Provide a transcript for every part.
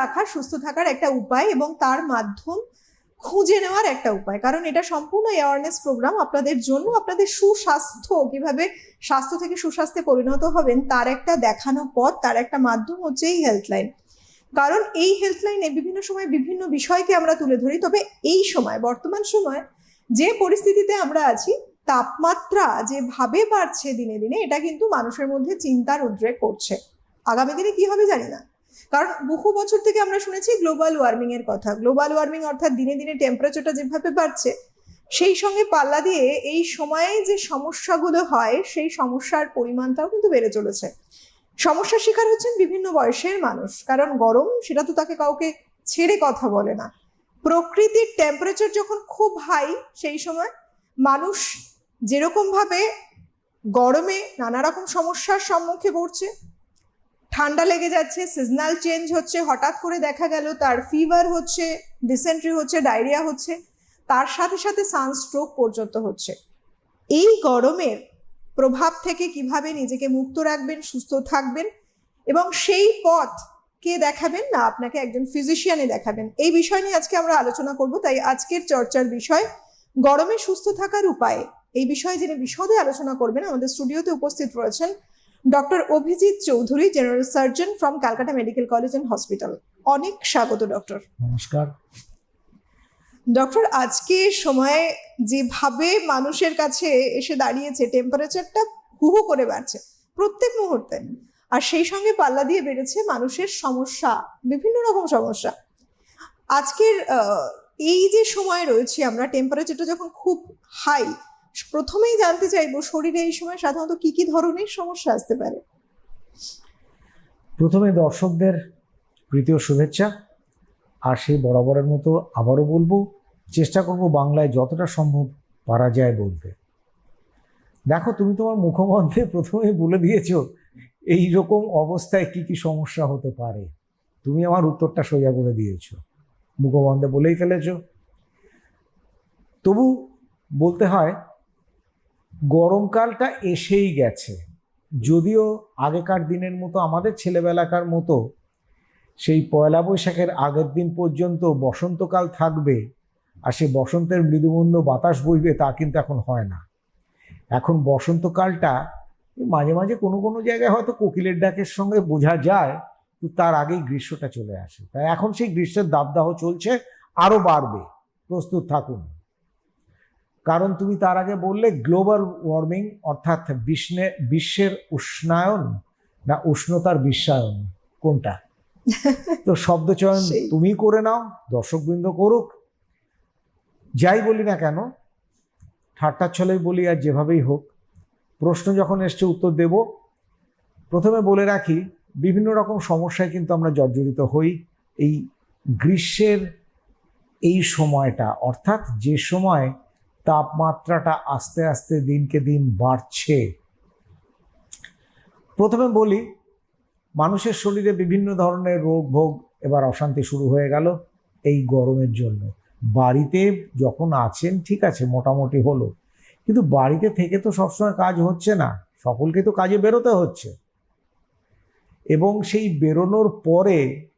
রাখার সুস্থ থাকার একটা উপায় এবং তার মাধ্যম খুঁজে নেওয়ার একটা উপায়। কারণ এটা সম্পূর্ণ অ্যাওয়ারনেস প্রোগ্রাম আপনাদের জন্য আপনাদের সুস্বাস্থ্য, কীভাবে স্বাস্থ্য থেকে সুস্বাস্থ্যে পরিণত হবেন, তার একটা দেখানো পথ, তার একটা মাধ্যম হচ্ছে এই হেল্পলাইন কারণ এই হেল্পলাইনে বিভিন্ন সময় বিভিন্ন বিষয়কে আমরা তুলে ধরি, তবে এই সময়, বর্তমান সময় যে পরিস্থিতিতে আমরা আছি, তাপমাত্রা যেভাবে বাড়ছে দিনে দিনে, এটা কিন্তু মানুষের মধ্যে চিন্তার উদ্রেক করছে। আগামী দিনে কি হবে জানি না। কারণ বহু বছর থেকে আমরা শুনেছি গ্লোবাল ওয়ার্মিং এর কথা। গ্লোবাল ওয়ার্মিং অর্থাৎ দিনে দিনে টেম্পারেচারটা যেভাবে বাড়ছে, সেই সঙ্গে পাল্লা দিয়ে এই সময়ে যে সমস্যাগুলো হয়, সেই সমস্যার পরিমাণটাও কিন্তু বেড়ে চলেছে। সমস্যার শিকার হচ্ছেন বিভিন্ন বয়সের মানুষ, কারণ গরম সেটা তো তাকে কাউকে ছেড়ে কথা বলে না। প্রকৃতির টেম্পারেচার যখন খুব হাই সেই সময়, মানুষ যেরকম ভাবে গরমে নানা রকম সমস্যার সম্মুখে পড়ছে ঠান্ডা লেগে যাচ্ছে সিজনাল চেঞ্জ হচ্ছে, হঠাৎ করে দেখা গেল তার ফিভার হচ্ছে ডিসেন্ট্রি হচ্ছে ডায়রিয়া হচ্ছে, তার সাথে সাথে সানস্ট্রোক পর্যন্ত হচ্ছে। এই গরমের প্রভাব থেকে কীভাবে নিজেকে মুক্ত রাখবেন, সুস্থ থাকবেন এবং সেই পথ কে দেখাবেন? না, আপনাকে একজন ফিজিশিয়ানে দেখাবেন। এই বিষয় নিয়ে আজকে আমরা আলোচনা করব, তাই আজকের চর্চার বিষয় গরমে সুস্থ থাকার উপায়। এই বিষয়ে যিনি বিশদে আলোচনা করবেন, আমাদের স্টুডিওতে উপস্থিত রয়েছেন doctor Abhijit Chowdhury general surgeon from Calcutta medical college and hospital অনেক স্বাগত ডক্টর। নমস্কার। ডক্টর আজকে সময়ে যেভাবে মানুষের কাছে এসে দাঁড়িয়েছে টেম্পারেচারটা হু হু করে বাড়ছে প্রত্যেক মুহূর্তে। আর সেই সঙ্গে পাল্লা দিয়ে বেড়েছে মানুষের সমস্যা বিভিন্ন রকম সমস্যা। আজকের এই যে সময় রয়েছে আমরা টেম্পারেচারটা যখন খুব হাই প্রথমেই জানতে চাইব শরীরে এই সময় সাধারণত কি কি ধরনের সমস্যা আসতে পারে? প্রথমে দর্শকদের প্রীতীয় শুভেচ্ছা, আর সেই বরাবরের মতো আবারও বলব, চেষ্টা করব বাংলায় যতটা সম্ভব পারা যায় বলতে। দেখো, তুমি তোমার মুখবন্ধে প্রথমেই বলে দিয়েছ, এই রকম অবস্থায় কি কি সমস্যা হতে পারে। তুমি আমার উত্তরটা সোজা করে দিয়েছ। মুখবন্ধে বলেই ফেলেছো। তবু বলতে হয় গরমকালটা এসেই গেছে। যদিও আগেকার দিনের মতো আমাদের ছেলেবেলাকার মতো সেই পয়লা বৈশাখের আগের দিন পর্যন্ত বসন্তকাল থাকবে আর সেই বসন্তের মৃদুমন্দ বাতাস বইবে তা কিন্তু এখন হয় না। এখন বসন্তকালটা মাঝে মাঝে কোনো কোনো জায়গায় হয়তো কোকিলের ডাকের সঙ্গে বোঝা যায়, কিন্তু তার আগেই গ্রীষ্মটা চলে আসে। তাই এখন সেই গ্রীষ্মের দাবদাহ চলছে, আরও বাড়বে। প্রস্তুত থাকুন। কারণ তুমি তার আগে বললে গ্লোবাল ওয়ার্মিং অর্থাৎ বিশ্বে বিশ্বের উষ্ণায়ন না উষ্ণতার বিশ্বায়ন কোনটা? তো শব্দচয়ন। তুমি করে নাও দর্শকবৃন্দ করুক। যাই বলি না কেন ঠাট্টার ছলেই বলি আর যেভাবেই হোক প্রশ্ন যখন এসছে উত্তর দেব। প্রথমে বলে রাখি বিভিন্ন রকম সমস্যায় কিন্তু আমরা জর্জরিত হই। এই গ্রীষ্মের এই সময়টা অর্থাৎ যে সময় তাপমাত্রাটা আস্তে আস্তে দিনকে দিন বাড়ছে। প্রথমে বলি, মানুষের শরীরে বিভিন্ন ধরনের রোগ ভোগ এবার অশান্তি শুরু হয়ে গেল এই গরমের জন্য। বাড়িতে যখন আছেন, ঠিক আছে, মোটামুটি হলো। কিন্তু বাড়িতে থেকে তো সবসময় কাজ হচ্ছে না, সকলকে তো কাজে বেরোতে হচ্ছে। এবং সেই বেরোনোর পরে,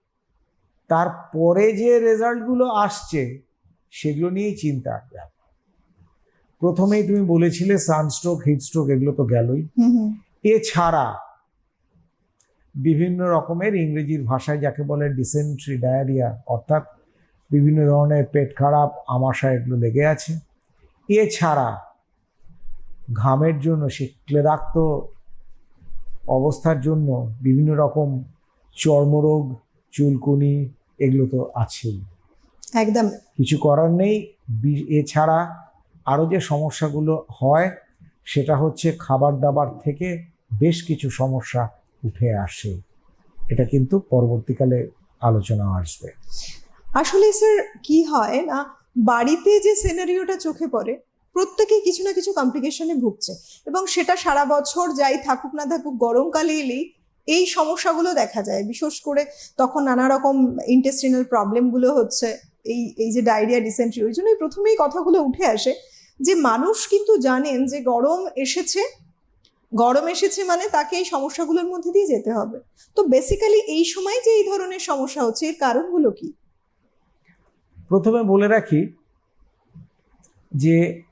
তারপরে যে রেজাল্টগুলো আসছে, সেগুলো নিয়েই চিন্তার ব্যাপার প্রথমেই তুমি বলেছিলে সানস্ট্রোক হিটস্ট্রোক এগুলো তো গেলই। এছাড়া বিভিন্ন রকমের ইংরেজির ভাষায় যাকে বলে ডিসেন্ট্রি ডায়রিয়া অর্থাৎ বিভিন্ন ধরনের পেট খারাপ আমাশা এগুলো লেগে আছে। এছাড়া ঘামের জন্য সে ক্লেদাক্ত অবস্থার জন্য বিভিন্ন রকম চর্মরোগ চুলকুনি এগুলো তো আছেই। একদম। কিছু করার নেই। এছাড়া আরও যে সমস্যাগুলো হয়, সেটা হচ্ছে খাবার দাবার থেকে বেশ কিছু সমস্যা উঠে আসে। এটা কিন্তু পরবর্তীকালে আলোচনা আসবে। আসলে স্যার, কি হয় না, বাড়িতে যে সিনারিওটা চোখে পড়ে প্রত্যেকেই কিছু না কিছু কমপ্লিকেশনে ভুগছে এবং সেটা সারা বছর যাই থাকুক না থাকুক, গরমকালে এলেই এই সমস্যাগুলো দেখা যায়। বিশেষ করে তখন নানা রকম ইন্টেস্টিনাল প্রবলেমগুলো হচ্ছে, এই এই যে ডায়রিয়া ডিসেন্ট্রি ওই জন্যই প্রথমেই কথাগুলো উঠে আসে যে মানুষ কিন্তু জানেন যে গরম এসেছে। গরম এসেছে মানে তাকে এই সমস্যাগুলোর মধ্যে দিয়ে যেতে হবে। তো বেসিক্যালি এই সময় যে এই ধরনের সমস্যা হচ্ছে এর কারণগুলো কি? প্রথমে বলে রাখি যে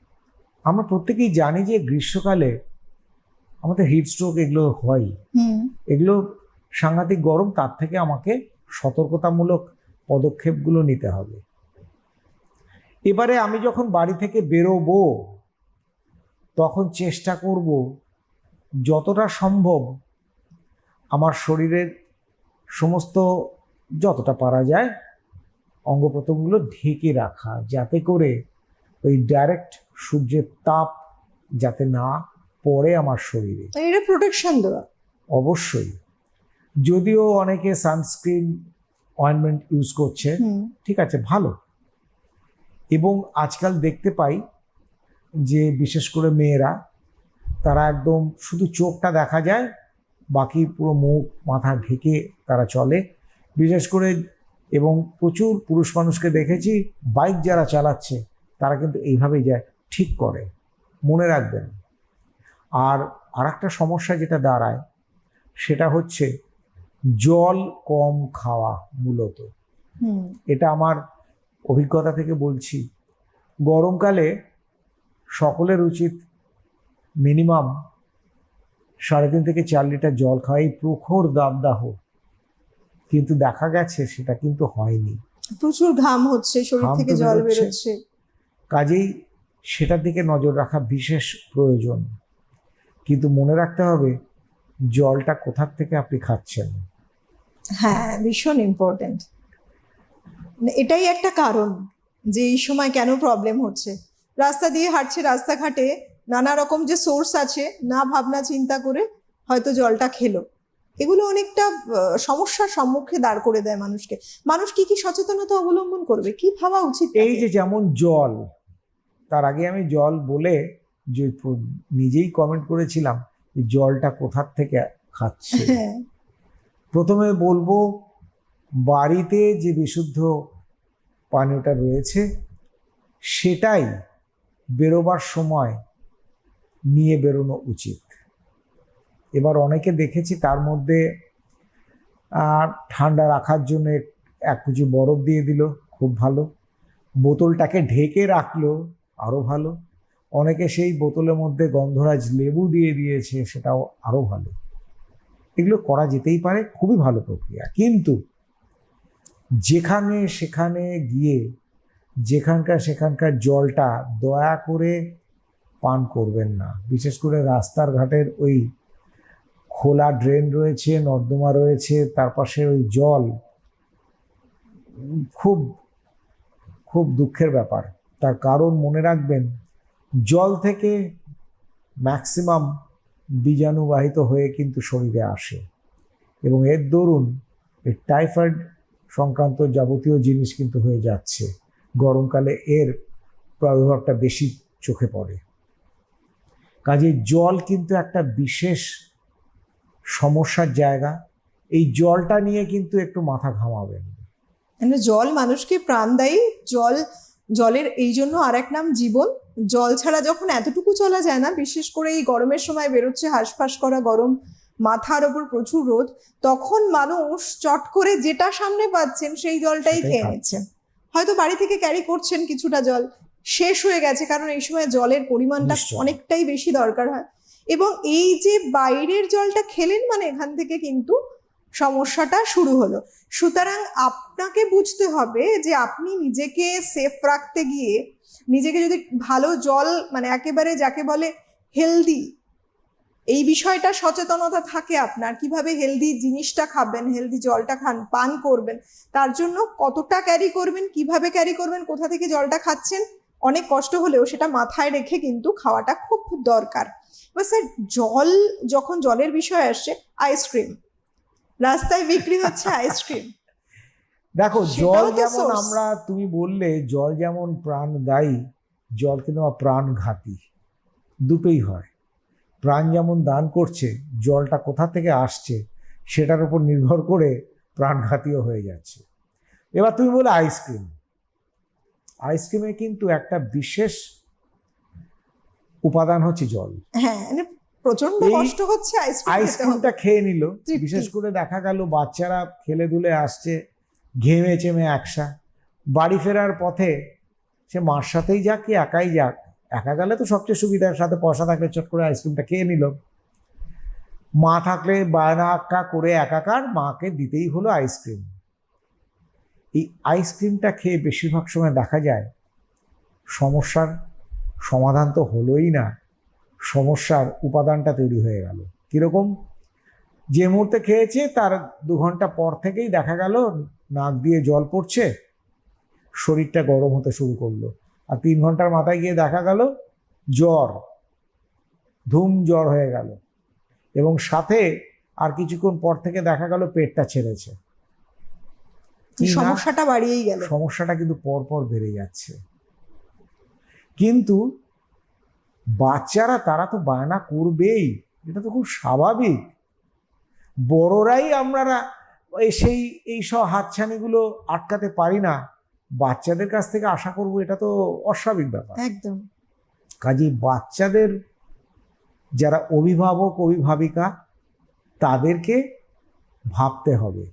আমরা প্রত্যেকেই জানি যে গ্রীষ্মকালে আমাদের হিট স্ট্রোক এগুলো হয়। এগুলো সাংঘাতিক গরম তার থেকে আমাকে সতর্কতামূলক পদক্ষেপগুলো নিতে হবে। এবারে আমি যখন বাড়ি থেকে বেরোবো তখন চেষ্টা করব যতটা সম্ভব আমার শরীরের সমস্ত যতটা পারা যায় অঙ্গ প্রত্যঙ্গগুলো ঢেকে রাখা যাতে করে ওই ডাইরেক্ট সূর্যের তাপ যাতে না পড়ে আমার শরীরে। এটা প্রোটেকশন দেওয়া। অবশ্যই। যদিও অনেকে সানস্ক্রিন অয়েনমেন্ট ইউজ করছে ঠিক আছে ভালো। এবং আজকাল দেখতে পাই যে বিশেষ করে মেয়েরা তারা একদম শুধু চোখটা দেখা যায় বাকি পুরো মুখ মাথা ঢেকে তারা চলে। বিশেষ করে এবং প্রচুর পুরুষ মানুষকে দেখেছি বাইক যারা চালাচ্ছে তারা কিন্তু এইভাবেই যায় ঠিক করে। মনে রাখবেন। আর আরেকটা সমস্যা যেটা দাঁড়ায় সেটা হচ্ছে জল কম খাওয়া মূলত। এটা আমার অভিজ্ঞতা থেকে বলছি গরমকালে সকলের উচিত মিনিমাম সাড়ে তিন থেকে চার লিটার জল খাওয়াই প্রখর দাবদাহ কিন্তু দেখা গেছে সেটা কিন্তু হয়নি। প্রচুর ঘাম হচ্ছে শরীর থেকে জল। বেরোচ্ছে। কাজেই সেটার দিকে নজর রাখা বিশেষ প্রয়োজন। কিন্তু মনে রাখতে হবে জলটা কোথার থেকে আপনি খাচ্ছেন? হ্যাঁ ভীষণ ইম্পর্টেন্ট এটাই একটা কারণ যে এই সময় কেন প্রবলেম হচ্ছে। রাস্তা দিয়ে হাঁটছে রাস্তাঘাটে নানা রকম যে সোর্স আছে না ভাবনা চিন্তা করে হয়তো জলটা খেলো। এগুলো অনেকটা সমস্যার সম্মুখে দাঁড় করে দেয় মানুষকে। মানুষ কি কি সচেতনতা অবলম্বন করবে? কি ভাবা উচিত এই যে যেমন জল তার আগে আমি জল বলে যে নিজেই কমেন্ট করেছিলাম যে জলটা কোথার থেকে খাচ্ছে। হ্যাঁ। প্রথমে বলব বাড়িতে যে বিশুদ্ধ পানীয়টা রয়েছে, সেটাই বেরোবার সময় নিয়ে বেরোনো উচিত। এবার অনেকে দেখেছি তার মধ্যে ঠান্ডা রাখার জন্য এক- কুচি বরফ দিয়ে দিল, খুব ভালো। বোতলটাকে ঢেকে রাখল আরও ভালো। অনেকে সেই বোতলের মধ্যে গন্ধরাজ লেবু দিয়ে দিয়েছে, সেটাও আরও ভালো। এগুলো করা যেতেই পারে, খুবই ভালো প্রক্রিয়া। কিন্তু যেখানে সেখানে গিয়ে যেখানকার সেখানকার জলটা দয়া করে পান করবেন না। বিশেষ করে রাস্তার ঘাটের ওই খোলা ড্রেন রয়েছে, নর্দমা রয়েছে, তার পাশে ওই জল খুব খুব দুঃখের ব্যাপার। তার কারণ মনে রাখবেন, জল থেকে ম্যাক্সিমাম বীজাণুবাহিত হয়ে কিন্তু শরীরে আসে। এবং এর দরুন এই টাইফয়েড সংক্রান্ত যাবতীয় জিনিস কিন্তু হয়ে যাচ্ছে। গরমকালে এর প্রাদুর্ভাবটা বেশি চোখে পড়ে। কাজে জল কিন্তু একটা বিশেষ সমস্যার জায়গা। এই জলটা নিয়ে কিন্তু একটু মাথা ঘামাবেন। জল মানুষকে প্রাণদায়ী জল, জলের এই জন্য আর এক নাম জীবন। জল ছাড়া যখন এতটুকু চলা যায় না, বিশেষ করে এই গরমের সময় বেরোচ্ছে, হাঁসফাঁস করা গরম। মাথার ওপর প্রচুর রোদ তখন মানুষ চট করে যেটা সামনে পাচ্ছেন সেই জলটাই খেয়ে। নিচ্ছেন হয়তো বাড়ি থেকে ক্যারি করছেন কিছুটা জল শেষ হয়ে গেছে কারণ এই সময় জলের পরিমাণটা অনেকটাই বেশি দরকার হয়। এবং এই যে বাইরের জলটা খেলেন মানে এখান থেকে কিন্তু সমস্যাটা শুরু হলো। সুতরাং আপনাকে বুঝতে হবে যে আপনি নিজেকে সেফ রাখতে গিয়ে নিজেকে যদি ভালো জল মানে একেবারে যাকে বলে হেলদি এই বিষয়টা সচেতনতা থাকে আপনার। কীভাবে হেলদি জিনিসটা খাবেন হেলদি জলটা খান পান করবেন তার জন্য কতটা ক্যারি করবেন কীভাবে ক্যারি করবেন কোথা থেকে জলটা খাচ্ছেন অনেক কষ্ট হলেও সেটা মাথায় রেখে কিন্তু খাওয়াটা খুব দরকার। এবার স্যার জল যখন জলের বিষয় আসছে আইসক্রিম রাস্তায় বিক্রি হচ্ছে আইসক্রিম দেখো জল যেমন আমরা তুমি বললে জল যেমন প্রাণ প্রাণদায়ী জল কিন্তু প্রাণঘাতী। দুটোই হয়। প্রাণ যেমন দান করছে জলটা কোথা থেকে আসছে সেটার উপর নির্ভর করে প্রাণঘাতীও হয়ে যাচ্ছে। এবার তুমি বলে আইসক্রিম। আইসক্রিমে কিন্তু একটা বিশেষ উপাদান হচ্ছে জল। হ্যাঁ মানে প্রচণ্ড কষ্ট হচ্ছে আইসক্রিম আইসক্রিমটা খেয়ে নিল। বিশেষ করে দেখা গেল বাচ্চারা খেলে দুলে আসছে ঘেমে চেমে একসা। বাড়ি ফেরার পথে সে মার সাথেই যাক কি একাই যাক একা গেলে তো সবচেয়ে সুবিধার সাথে পয়সা থাকলে চট করে আইসক্রিমটা খেয়ে নিল। মা থাকলে বায়না আক্কা করে একাকার মাকে দিতেই হলো আইসক্রিম। এই আইসক্রিমটা খেয়ে বেশিরভাগ সময় দেখা যায় সমস্যার সমাধান তো হলোই না, সমস্যার উপাদানটা তৈরি হয়ে গেল। কীরকম? যে মুহূর্তে খেয়েছে তার দু ঘণ্টা পর থেকেই দেখা গেল, নাক দিয়ে জল পড়ছে, শরীরটা গরম হতে শুরু করল। আর তিন ঘণ্টার মাথায় গিয়ে দেখা গেল জ্বর ধুম জ্বর হয়ে গেল। এবং সাথে আর কিছুক্ষণ পর থেকে দেখা গেল পেটটা ছেড়েছে। সমস্যাটা বাড়িয়েই গেল। সমস্যাটা কিন্তু পরপর বেড়ে যাচ্ছে। কিন্তু বাচ্চারা তারা তো বায়না করবেই এটা তো খুব স্বাভাবিক। বড়রাই আমরা এই সেই এইসব হাতছানিগুলো আটকাতে পারি না। বাচ্চাদের কাছ থেকে আশা করব এটা তো অস্বাভাবিক ব্যাপার। একদম। কাজেই বাচ্চাদের যারা অভিভাবক অভিভাবিকা তাদেরকে ভাবতে হবে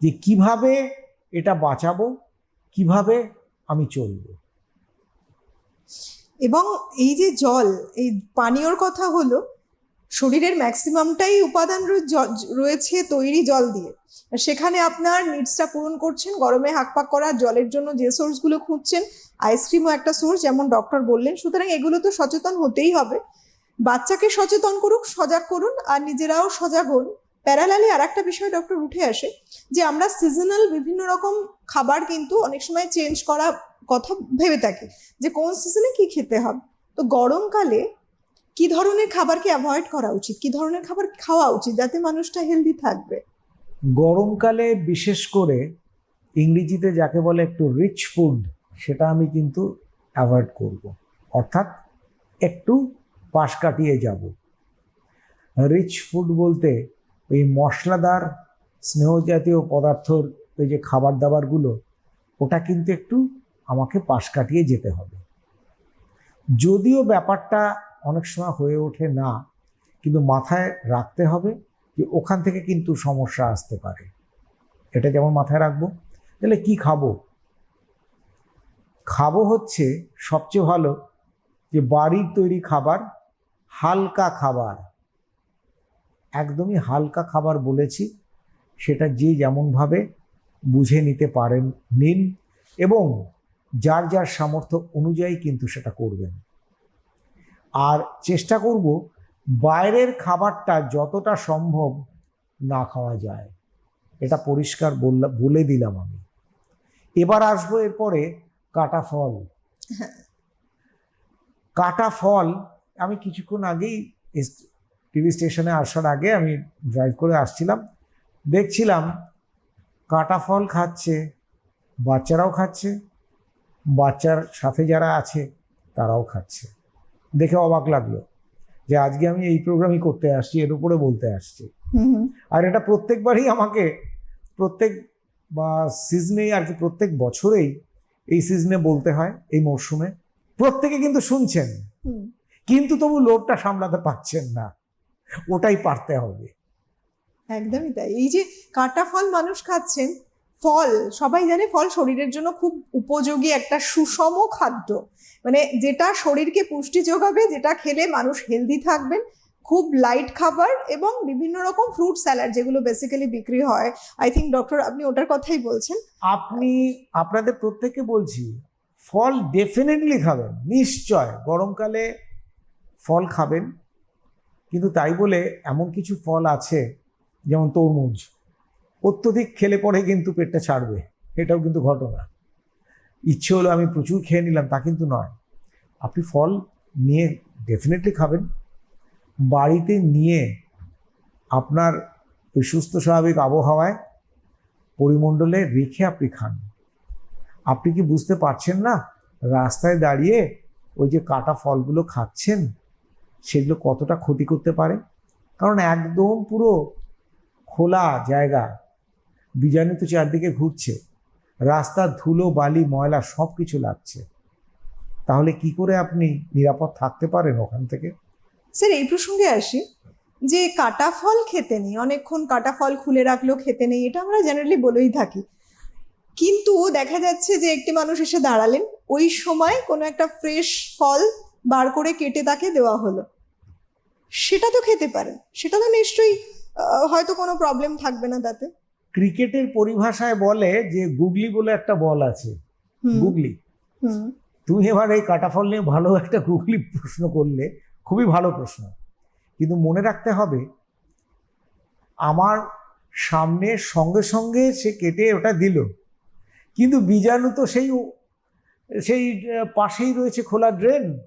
যে কীভাবে এটা বাঁচাবো কীভাবে আমি চলবো। এবং এই যে জল এই পানীয়র কথা হলো ম্যাক্সিমামটাই উপাদান রয়েছে তৈরি জল দিয়ে। সেখানে আপনার নিডসটা পূরণ করছেন, গরমে হাঁকপাক করা, জলের জন্য যে সোর্সগুলো খুঁজছেন আইসক্রিমও একটা সোর্স যেমন ডক্টর বললেন। সুতরাং এগুলো তো সচেতন হতেই হবে। বাচ্চাকে সচেতন করুক, সজাগ করুন, আর নিজেরাও সজাগ হন। প্যারালালি আর একটা বিষয় ডক্টর উঠে আসে, যে আমরা সিজনাল বিভিন্ন রকম খাবার কিন্তু অনেক সময় চেঞ্জ করা কথা ভেবে থাকি, যে কোন সিজনে কি খেতে হবে? তো গরমকালে কি ধরনের খাবারকে অ্যাভয়েড করা উচিত? কি ধরনের খাবার খাওয়া উচিত যাতে মানুষটা হেলদি থাকবে? গরমকালে বিশেষ করে ইংরেজিতে যাকে বলে একটু রিচ ফুড সেটা আমি কিন্তু অ্যাভয়েড করব। অর্থাৎ একটু পাশ কাটিয়ে যাব। রিচ ফুড বলতে ওই মশলাদার স্নেহ জাতীয় পদার্থর ওই যে খাবার দাবারগুলো ওটা কিন্তু একটু আমাকে পাশ কাটিয়ে যেতে হবে। যদিও ব্যাপারটা অনেক সময় হয়ে ওঠে না। কিন্তু মাথায় রাখতে হবে যে ওখান থেকে কিন্তু সমস্যা আসতে পারে। এটা যেমন মাথায় রাখব, তাহলে কি খাব? খাব হচ্ছে সবচেয়ে ভালো যে বাড়ির তৈরি খাবার হালকা খাবার। একদমই হালকা খাবার বলেছি, সেটা যে যেমনভাবে বুঝে নিতে পারেন, নিন এবং যার যার সামর্থ্য অনুযায়ী কিন্তু সেটা করবেন। আর চেষ্টা করব বাইরের খাবারটা যতটা সম্ভব না খাওয়া যায়। এটা পরিষ্কার বললাম বলে দিলাম আমি। এবার আসব এরপরে কাটা ফল। কাটা ফল আমি কিছুক্ষণ আগেই টিভি স্টেশনে আসার আগে আমি ড্রাইভ করে আসছিলাম। দেখছিলাম কাটা ফল খাচ্ছে, বাচ্চারাও খাচ্ছে, বাচ্চার সাথে যারা আছে তারাও খাচ্ছে। দেখে অবাক লাগল যে আজকে আমি এই প্রোগ্রামই করতে আসছি এর উপরে বলতে আসছি। আর এটা প্রত্যেকবারই আমাকে প্রত্যেক বা সিজনেই আর কি প্রত্যেক বছরেই এই সিজনে বলতে হয় এই মরশুমে। প্রত্যেকে কিন্তু শুনছেন। কিন্তু তবু লোভটা সামলাতে পারছেন না। ওটাই পারতে হবে। একদমই তাই। এই যে কাটা ফল মানুষ খাচ্ছেন ফল, সবাই জানে ফল শরীরের জন্য খুব উপযোগী একটা সুষম খাদ্য। মানে যেটা শরীরকে পুষ্টি যোগাবে, যেটা খেলে মানুষ হেলদি থাকবেন, খুব লাইট খাবার এবং বিভিন্ন রকম ফ্রুট স্যালাড যেগুলো বেসিক্যালি বিক্রি হয়। আই থিঙ্ক ডক্টর আপনি ওটার কথাই বলছেন। আপনি, আপনাদের প্রত্যেককে বলছি, ফল ডেফিনেটলি খাবেন, নিশ্চয়। গরমকালে ফল খাবেন, কিন্তু তাই বলে এমন কিছু ফল আছে, যেমন তরমুজ। অত্যধিক খেলে পরে কিন্তু পেটটা ছাড়বে। এটাও কিন্তু ঘটনা। ইচ্ছে হলো আমি প্রচুর খেয়ে নিলাম, তা কিন্তু নয়। আপনি ফল নিয়ে ডেফিনেটলি খাবেন। বাড়িতে নিয়ে আপনার ওই সুস্থ স্বাভাবিক আবহাওয়ায় পরিমণ্ডলে রেখে আপনি খান। আপনি কি বুঝতে পারছেন না? রাস্তায় দাঁড়িয়ে ওই যে কাটা ফলগুলো খাচ্ছেন, সেগুলো কতটা ক্ষতি করতে পারে? কারণ একদম পুরো খোলা জায়গা বীজাণু তো চারদিকে ঘুরছে। রাস্তার ধুলো, বালি, ময়লা সব কিছু লাগছে। তাহলে কি করে আপনি নিরাপদ থাকতে পারেন ওখান থেকে? স্যার, এই প্রসঙ্গে আসি। যে কাটা ফল খেতে নেই, অনেকক্ষণ কাটা ফল খুলে রাখলেও খেতে নেই, এটা আমরা জেনারেলি বলেই থাকি। কিন্তু দেখা যাচ্ছে যে একটি মানুষ এসে দাঁড়ালেন, ওই সময় কোনো একটা ফ্রেশ ফল বার করে কেটে তাকে দেওয়া হলো। সেটা তো খেতে পারেন, সেটা তো নিশ্চয়ই হয়তো কোনো প্রবলেম থাকবে না তাতে। ক্রিকেটের পরিভাষায় বলে যে গুগলি বলে একটা বল আছে। গুগলি। তুমি এবার এই কাটাফল নিয়ে ভালো একটা গুগলি প্রশ্ন করলে খুবই ভালো প্রশ্ন। কিন্তু মনে রাখতে হবে আমার সামনে সঙ্গে সঙ্গে সে কেটে ওটা দিল। কিন্তু বীজাণু তো সেই সেই পাশেই রয়েছে খোলা ড্রেন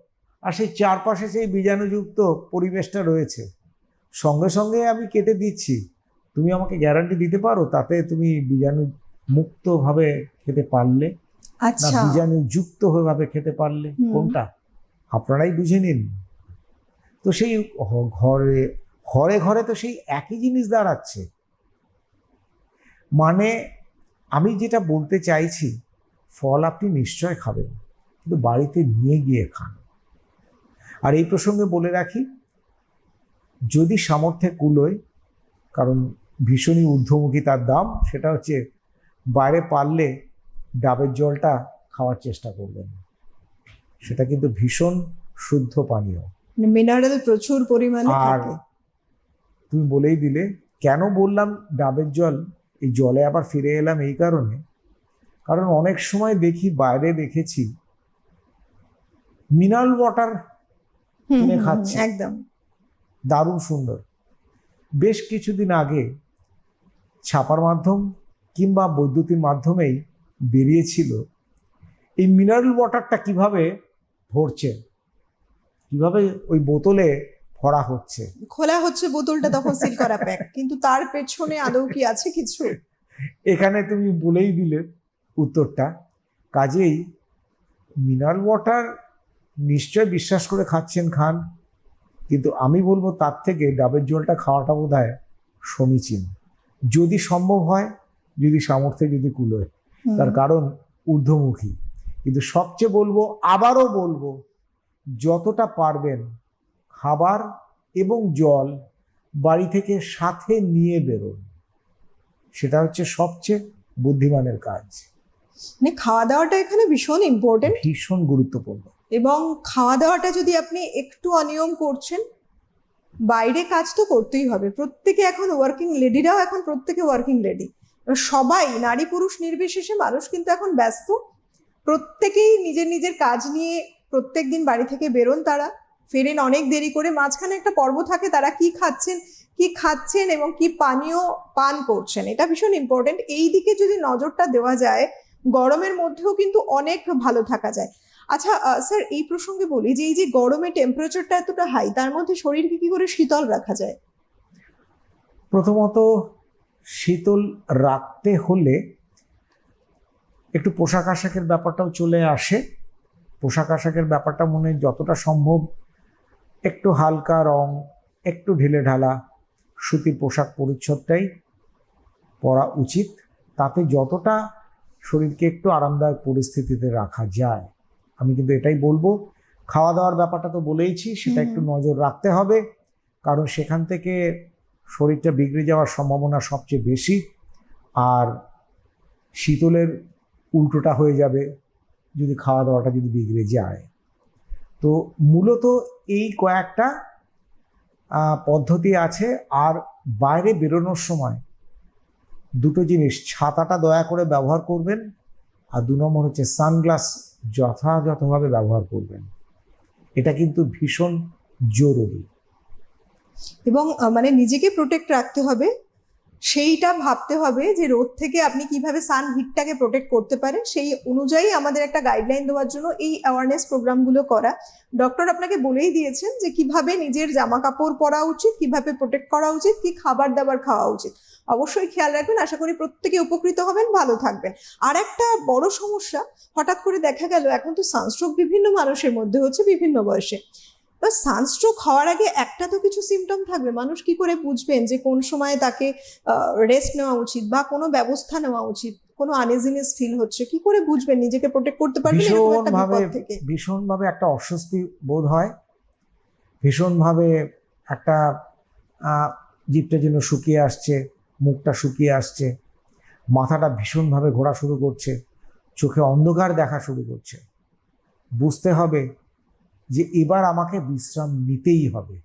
আর সেই চারপাশে সেই বীজাণুযুক্ত পরিবেশটা রয়েছে। সঙ্গে সঙ্গে আমি কেটে দিচ্ছি। তুমি আমাকে গ্যারান্টি দিতে পারো তাতে তুমি বীজাণু মুক্তভাবে খেতে পারলে না আচ্ছা। বীজাণু যুক্ত ভাবে খেতে পারলে কোনটা? আপনারাই বুঝে নিন। তো সেই ঘরে ঘরে ঘরে তো সেই একই জিনিস দাঁড়াচ্ছে। মানে আমি যেটা বলতে চাইছি ফল আপনি নিশ্চয় খাবেন কিন্তু বাড়িতে নিয়ে গিয়ে খান। আর এই প্রসঙ্গে বলে রাখি যদি সামর্থ্যে কুলোয় কারণ ভীষণই ঊর্ধ্বমুখী তার দাম সেটা হচ্ছে বাইরে পারলে ডাবের জলটা খাওয়ার চেষ্টা করবেন। সেটা কিন্তু ভীষণ শুদ্ধ পানীয়। মিনারেল মানে প্রচুর পরিমাণে আর তুমি বলেই দিলে কেন বললাম ডাবের জল? এই জলে আবার ফিরে এলাম এই কারণে। কারণ অনেক সময় দেখি বাইরে দেখেছি মিনারেল ওয়াটার কিনে খাচ্ছে। একদম। দারুণ সুন্দর। বেশ কিছুদিন আগে ছাপার মাধ্যম কিংবা বৈদ্যুতিক মাধ্যমেই বেরিয়েছিল। এই মিনারেল ওয়াটারটা কীভাবে ভরছে? কীভাবে ওই বোতলে ভরা হচ্ছে? খোলা হচ্ছে বোতলটা তখন সিল করা প্যাক কিন্তু তার পেছনে আদৌ কি আছে কিছু? এখানে তুমি বলেই দিলে উত্তরটা। কাজেই মিনারেল ওয়াটার নিশ্চয় বিশ্বাস করে খাচ্ছেন খান কিন্তু আমি বলব তার থেকে ডাবের জলটা খাওয়াটা বোধ হয় সমীচীন। যদি সম্ভব হয় যদি সামর্থ্যে যদি কুলোয়। তার কারণ ঊর্ধ্বমুখী। কিন্তু সবচেয়ে বলব আবারও বলব যতটা পারবেন খাবার এবং জল বাড়ি থেকে সাথে নিয়ে বেরোন। সেটা হচ্ছে সবচেয়ে বুদ্ধিমানের কাজ। মানে খাওয়া দাওয়াটা এখানে ভীষণ ইম্পর্টেন্ট ভীষণ গুরুত্বপূর্ণ। এবং খাওয়া দাওয়াটা যদি আপনি একটু অনিয়ম করছেন বাইরে কাজ তো করতেই হবে। প্রত্যেকে এখন ওয়ার্কিং লেডিরাও এখন প্রত্যেকে ওয়ার্কিং লেডি সবাই, নারী পুরুষ নির্বিশেষে মানুষ কিন্তু এখন ব্যস্ত। প্রত্যেকেই নিজের নিজের কাজ নিয়ে প্রত্যেক দিন বাড়ি থেকে বেরোন তারা। ফেরেন অনেক দেরি করে, মাঝখানে একটা পর্ব থাকে, তারা কি খাচ্ছেন কি খাচ্ছেন এবং কি পানীয় পান করছেন, এটা ভীষণ ইম্পর্টেন্ট এই দিকে যদি নজরটা দেওয়া যায়, গরমের মধ্যেও কিন্তু অনেক ভালো থাকা যায়। আচ্ছা স্যার, এই প্রসঙ্গে বলি যে, এই যে গরমে টেম্পারেচারটা এতটা হাই তার মধ্যে শরীরকে কি করে শীতল রাখা যায়? প্রথমত, শীতল রাখতে হলে একটু পোশাক আশাকের ব্যাপারটাও চলে আসে। পোশাক আশাকের ব্যাপারটা মনে যতটা সম্ভব একটু হালকা রং, একটু ঢিলে ঢালা, সুতির পোশাক পরিচ্ছদটাই পরা উচিত। তাতে যতটা শরীরকে একটু আরামদায়ক পরিস্থিতিতে রাখা যায়। আমি কিন্তু এটাই বলব। খাওয়া দাওয়ার ব্যাপারটা তো বলেইছি সেটা একটু নজর রাখতে হবে কারণ সেখান থেকে শরীরটা বিগড়ে যাওয়ার সম্ভাবনা সবচেয়ে বেশি আর শীতলের উল্টোটা হয়ে যাবে যদি খাওয়া দাওয়াটা যদি বিগড়ে যায়। তো মূলত এই কয়েকটা পদ্ধতি আছে আর বাইরে বেরোনোর সময় দুটো জিনিস ছাতাটা দয়া করে ব্যবহার করবেন আর দু নম্বর হচ্ছে সানগ্লাস যথাযথভাবে ব্যবহার করবেন। এটা কিন্তু ভীষণ জরুরি। এবং মানে নিজেকে প্রোটেক্ট রাখতে হবে। সেইটা ভাবতে হবে যে রোদ থেকে আপনি কীভাবে সান হিটটাকে প্রোটেক্ট করতে পারেন, সেই অনুযায়ী আমাদের একটা গাইডলাইন দেওয়ার জন্য এই অ্যাওয়ারনেস প্রোগ্রামগুলো করা। ডক্টর আপনাকে বলেই দিয়েছেন যে কীভাবে নিজের জামা কাপড় পরা উচিত, কীভাবে প্রোটেক্ট করা উচিত, কি খাবার দাবার খাওয়া উচিত। অবশ্যই খেয়াল রাখবেন, আশা করি প্রত্যেকে উপকৃত হবেন, ভালো থাকবেন। আর একটা বড় সমস্যা, হঠাৎ করে দেখা গেল, এখন তো সানস্ট্রোক বিভিন্ন মানুষের মধ্যে হচ্ছে, বিভিন্ন বয়সে। বা সানস্ট্রোক হওয়ার আগে একটা তো কিছু সিমটম থাকবে। মানুষ কি করে বুঝবেন যে কোন সময় তাকে রেস্ট নেওয়া উচিত বা কোনো ব্যবস্থা নেওয়া উচিত? কোনো আনইজিনেস ফিল হচ্ছে? কি করে বুঝবেন? নিজেকে প্রোটেক্ট করতে পারবেন ভীষণভাবে ভীষণভাবে একটা অস্বস্তি বোধ হয়। ভীষণভাবে একটা জিভটা যেন শুকিয়ে আসছে মুখটা শুকিয়ে আসছে মাথাটা ভীষণভাবে ঘোরা শুরু করছে চোখে অন্ধকার দেখা শুরু করছে। বুঝতে হবে যে এবার আমাকে বিশ্রাম নিতেই হবে।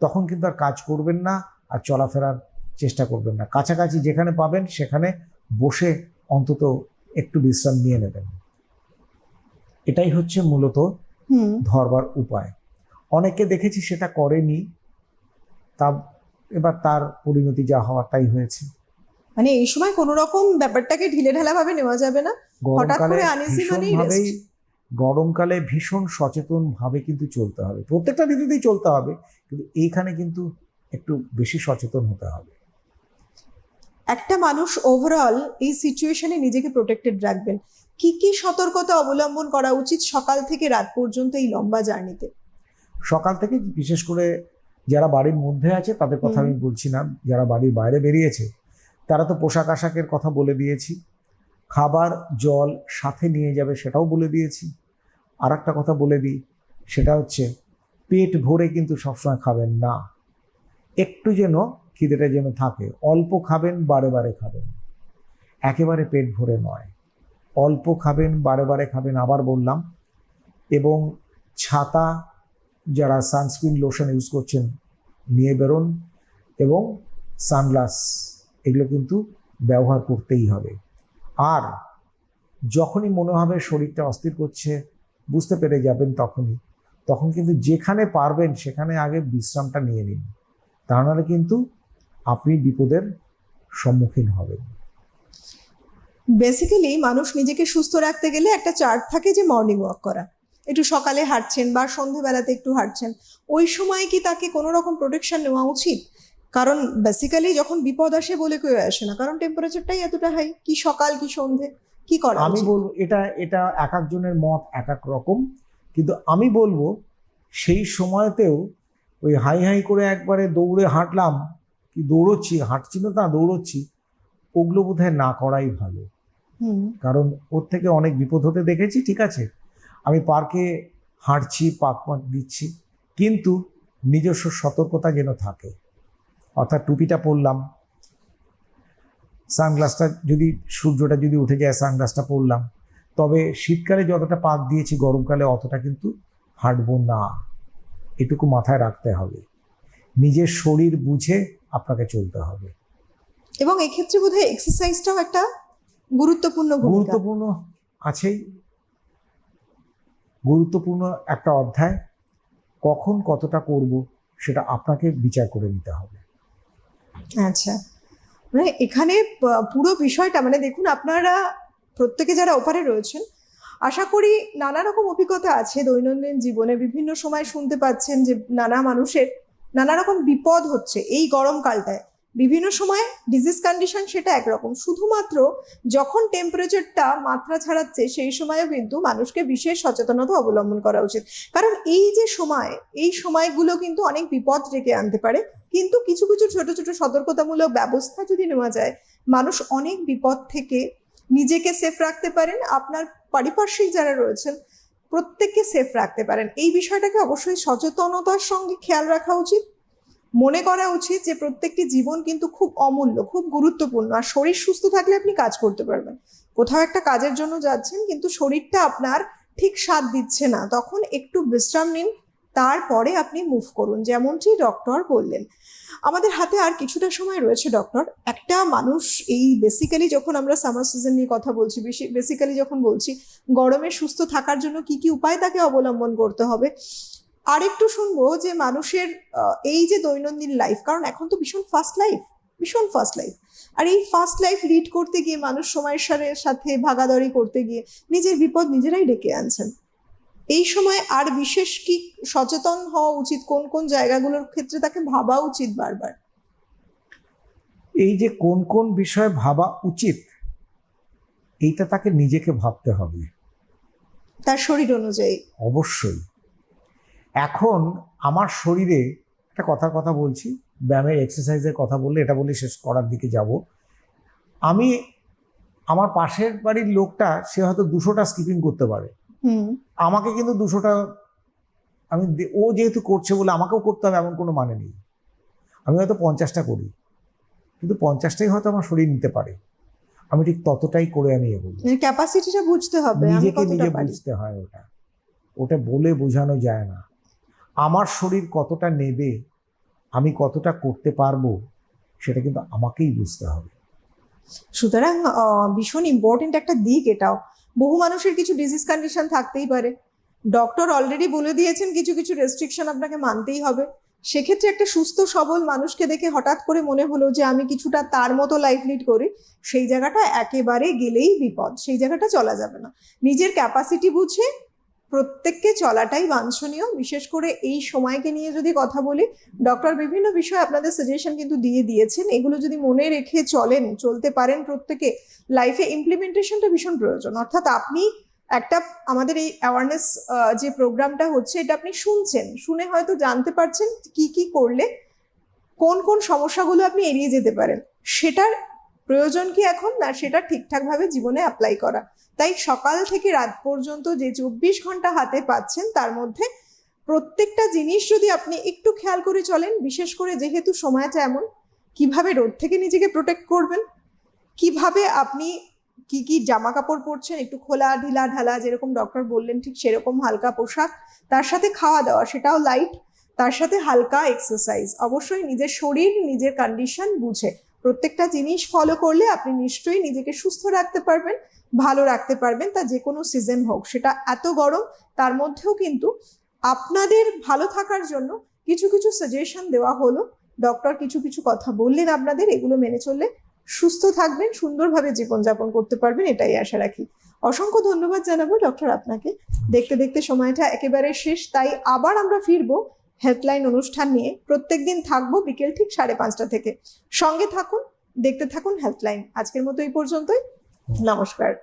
তখন কিন্তু আর কাজ করবেন না আর চলাফেরার চেষ্টা করবেন না। কাছাকাছি যেখানে পাবেন সেখানে বসে অন্তত একটু বিশ্রাম নিয়ে নেবেন। এটাই হচ্ছে মূলত ধরবার উপায়। অনেকে দেখেছি সেটা করেনি তা এবার তার পরিণতি যা হওয়ার তাই হয়েছে। মানে এই সময় কোনো রকম ব্যাপারটাকে ঢিলে ঢালা ভাবে নেওয়া যাবে না। হঠাৎ করে মানেই rest। গরমকালে ভীষণ সচেতন ভাবে কিন্তু চলতে হবে। প্রত্যেকটা ঋতুতেই চলতে হবে কিন্তু এইখানে কিন্তু একটু বেশি সচেতন হতে হবে। একটা মানুষ ওভারঅল এই সিচুয়েশনে নিজেকে প্রোটেক্টেড রাখবেন। কি কি সতর্কতা অবলম্বন করা উচিত সকাল থেকে রাত পর্যন্ত এই লম্বা জার্নিতে সকাল থেকে বিশেষ করে যারা বাড়ির মধ্যে আছে তাদের কথা আমি বলছি না যারা বাড়ির বাইরে বেরিয়েছে তারা তো পোশাক আশাকের কথা বলে দিয়েছি। খাবার জল সাথে নিয়ে যাবে সেটাও বলে দিয়েছি। আর একটা কথা বলে দিই, সেটা হচ্ছে পেট ভরে কিন্তু সবসময় খাবেন না। একটু যেন খিদেটা যেন থাকে, অল্প খাবেন, বারে বারে খাবেন। একেবারে পেট ভরে নয়। অল্প খাবেন, বারে বারে খাবেন আবার বললাম। এবং ছাতা, যারা সানস্ক্রিন লোশন ইউজ করছেন, নিয়ে বেরোন এবং সানগ্লাস, এগুলো কিন্তু ব্যবহার করতেই হবে। আর যখনই মনে হবে শরীরটা অস্থির করছে বুঝতে পেরে যাবেন তখনই। তখন কিন্তু যেখানে পারবেন সেখানে আগে বিশ্রামটা নিয়ে নিন। তা নাহলে কিন্তু আপনি বিপদের সম্মুখীন হবেন। বেসিক্যালি মানুষ নিজেকে সুস্থ রাখতে গেলে একটা চার্ট থাকে যে মর্নিং ওয়াক করা। একটু সকালে হাঁটছেন বা সন্ধেবেলাতে একটু হাঁটছেন। ওই সময় কি তাকে কোনো রকম প্রোটেকশন নেওয়া উচিত? কারণ বেসিক্যালি যখন বিপদ আসে বলে কেউ আসে না। কারণ টেম্পারেচারটাই এতটা হাই কি সকাল, কি সন্ধে। কি করা আমি বলব এটা এটা এক একজনের মত এক এক রকম। কিন্তু আমি বলব সেই সময়তেও ওই হাই হাই করে একবারে দৌড়ে হাঁটলাম কি দৌড়চ্ছি হাঁটছি না তা দৌড়চ্ছি ওগুলো বোধহয় না করাই ভালো। কারণ ওর থেকে অনেক বিপদ হতে দেখেছি ঠিক আছে? আমি পার্কে হাঁটছি পাক পাক দিচ্ছি কিন্তু নিজস্ব সতর্কতা যেন থাকে। অর্থাৎ টুপিটা পরলাম সানগ্লাসটা যদি সূর্যটা যদি উঠে যায় সানগ্লাসটা পরলাম তবে শীতকালে যতটা পাক দিয়েছি গরমকালে অতটা কিন্তু হাঁটবো না। এটুকু মাথায় রাখতে হবে। নিজের শরীর বুঝে আপনাকে চলতে হবে। এবং এক্ষেত্রে বোধহয় এক্সারসাইজটাও একটা গুরুত্বপূর্ণ গুরুত্বপূর্ণ আছেই। গুরুত্বপূর্ণ একটা অধ্যায় কখন কতটা করব সেটা আপনাকে বিচার করে নিতে হবে। আচ্ছা। মানে এখানে পুরো বিষয়টা মানে দেখুন আপনারা প্রত্যেকে যারা ওপারে রয়েছেন, আশা করি নানা রকম অভিজ্ঞতা আছে দৈনন্দিন জীবনে, বিভিন্ন সময় শুনতে পাচ্ছেন যে নানা মানুষের নানা রকম বিপদ হচ্ছে এই গরমকালটায় বিভিন্ন সময় ডিজিজ কন্ডিশন সেটা একরকম। শুধুমাত্র যখন টেম্পারেচারটা মাত্রা ছাড়াচ্ছে, সেই সময়ও কিন্তু মানুষকে বিশেষ সচেতনতা অবলম্বন করা উচিত। কারণ এই যে সময়, এই সময়গুলো কিন্তু অনেক বিপদ ডেকে আনতে পারে। কিন্তু কিছু কিছু ছোট ছোট সতর্কতামূলক ব্যবস্থা যদি নেওয়া যায়, মানুষ অনেক বিপদ থেকে নিজেকে সেফ রাখতে পারেন। আপনার পারিপার্শ্বিক যারা রয়েছেন, প্রত্যেককে সেফ রাখতে পারেন। এই বিষয়টাকে অবশ্যই সচেতনতার সঙ্গে খেয়াল রাখা উচিত। মনে করা উচিত যে প্রত্যেকটি জীবন কিন্তু খুব অমূল্য, খুব গুরুত্বপূর্ণ। আর শরীর সুস্থ থাকলে আপনি কাজ করতে পারবেন। কোথাও একটা কাজের জন্য যাচ্ছেন, কিন্তু শরীরটা আপনার ঠিক সাথ দিচ্ছে না। তখন একটু বিশ্রাম নিন, তারপরে আপনি মুভ করুন। যেমনটি ডক্টর বললেন। আমাদের হাতে আর কিছুটা সময় রয়েছে ডক্টর একটা মানুষ এই বেসিক্যালি যখন আমরা সামার সিজন নিয়ে কথা বলছি বেসিক্যালি যখন বলছি, গরমে সুস্থ থাকার জন্য কি কি উপায় তাকে অবলম্বন করতে হবে? আরেকটু শুনব যে মানুষের এই যে দৈনন্দিন লাইফ কারণ এখন তো ভীষণ ফাস্ট লাইফ ভীষণ ফাস্ট লাইফ আর এই ফাস্ট লাইফ লিড করতে গিয়ে মানুষ সময়ের সাথে- সাথে ভাগাদড়ি করতে গিয়ে নিজের বিপদ নিজেরাই ডেকে আনছেন। এই সময় আর বিশেষ কি সচেতন হওয়া উচিত? কোন কোন জায়গাগুলোর ক্ষেত্রে তাকে ভাবা উচিত বারবার? এই যে কোন কোন বিষয়ে ভাবা উচিত এইটা তাকে নিজেকে ভাবতে হবে। তার শরীর অনুযায়ী। অবশ্যই। এখন আমার শরীরে একটা কথার কথা বলছি ব্যায়ামের এক্সারসাইজের কথা বললে এটা বলে শেষ করার দিকে যাব। আমি আমার পাশের বাড়ির লোকটা সে হয়তো দুশোটা স্কিপিং করতে পারে। হুম। আমাকে কিন্তু দুশোটা আমি ও যেহেতু করছে বলে আমাকেও করতে হবে এমন কোনো মানে নেই। আমি হয়তো পঞ্চাশটা করি কিন্তু পঞ্চাশটাই হয়তো আমার শরীর নিতে পারে। আমি ঠিক ততটাই করে আমি এগোবো। ক্যাপাসিটিটা বুঝতে হবে নিজেকে নিজে বুঝতে হয় ওটা। ওটা বলে বোঝানো যায় না। আমার শরীর কতটা নেবে, আমি কতটা করতে পারব, সেটা কিন্তু আমাকেই বুঝতে হবে। সুতরাং ভীষণ ইম্পর্টেন্ট একটা দিক এটাও। বহু মানুষের কিছু ডিজিজ কন্ডিশন থাকতেই পারে। ডক্টর অলরেডি বলে দিয়েছেন কিছু কিছু রেস্ট্রিকশন আপনাকে মানতেই হবে। সেক্ষেত্রে একটা সুস্থ, সবল মানুষকে দেখে হঠাৎ করে মনে হলো যে, আমি কিছুটা তার মতো লাইফ লিড করি, সেই জায়গাটা একেবারে গেলেই বিপদ, সেই জায়গাটা চলা যাবে না। নিজের ক্যাপাসিটি বুঝে প্রত্যেককে চলাটাই বাঞ্ছনীয়। বিশেষ করে এই সময়কে নিয়ে যদি কথা বলি ডক্টর বিভিন্ন বিষয়ে আপনাদের সাজেশন কিন্তু দিয়ে দিয়েছেন। এগুলো যদি মনে রেখে চলেন, চলতে পারেন প্রত্যেকে লাইফে ইমপ্লিমেন্টেশনটা ভীষণ প্রয়োজন। অর্থাৎ আপনি একটা আমাদের এই অ্যাওয়ারনেস যে প্রোগ্রামটা হচ্ছে, এটা আপনি শুনছেন। শুনে হয়তো জানতে পারছেন কি কি করলে, কোন কোন সমস্যাগুলো আপনি এড়িয়ে যেতে পারেন। সেটার প্রয়োজন কি এখন? না, সেটা ঠিকঠাকভাবে জীবনে অ্যাপ্লাই করা। তাই সকাল থেকে রাত পর্যন্ত যে চব্বিশ ঘণ্টা হাতে পাচ্ছেন, তার মধ্যে প্রত্যেকটা জিনিস যদি আপনি একটু খেয়াল করে চলেন, বিশেষ করে যেহেতু সময়টা এমন, কীভাবে রোদ থেকে নিজেকে প্রোটেক্ট করবেন? কীভাবে আপনি কি কি জামা কাপড় পরছেন, একটু খোলা ঢিলা ঢালা যেরকম ডক্টর বললেন, ঠিক সেরকম হালকা পোশাক, তার সাথে খাওয়া দাওয়া, সেটাও লাইট তার সাথে হালকা এক্সারসাইজ অবশ্যই নিজের শরীর, নিজের কন্ডিশন বুঝে। প্রত্যেকটা জিনিস ফলো করলে আপনি নিশ্চয়ই নিজেকে সুস্থ রাখতে পারবেন, ভালো রাখতে পারবেন, তা যে কোনো সিজন হোক। সেটা এত গরম, তার মধ্যেও কিন্তু আপনাদের ভালো থাকার জন্য কিছু কিছু সাজেশন দেওয়া হলো। ডক্টর কিছু কিছু কথা বললেন আপনাদের, এগুলো মেনে চললে সুস্থ থাকবেন, সুন্দরভাবে জীবনযাপন করতে পারবেন, এটাই আশা রাখি। অসংখ্য ধন্যবাদ জানাব। ডক্টর আপনাকে দেখতে দেখতে সময়টা একেবারে শেষ, তাই আবার আমরা ফিরবো হেল্পলাইন অনুষ্ঠান নিয়ে প্রত্যেক দিন থাকব বিকেল ঠিক সাড়ে পাঁচটা থেকে। সঙ্গে থাকুন, দেখতে থাকুন হেল্পলাইন। আজকের মতো এই পর্যন্তই। নমস্কার।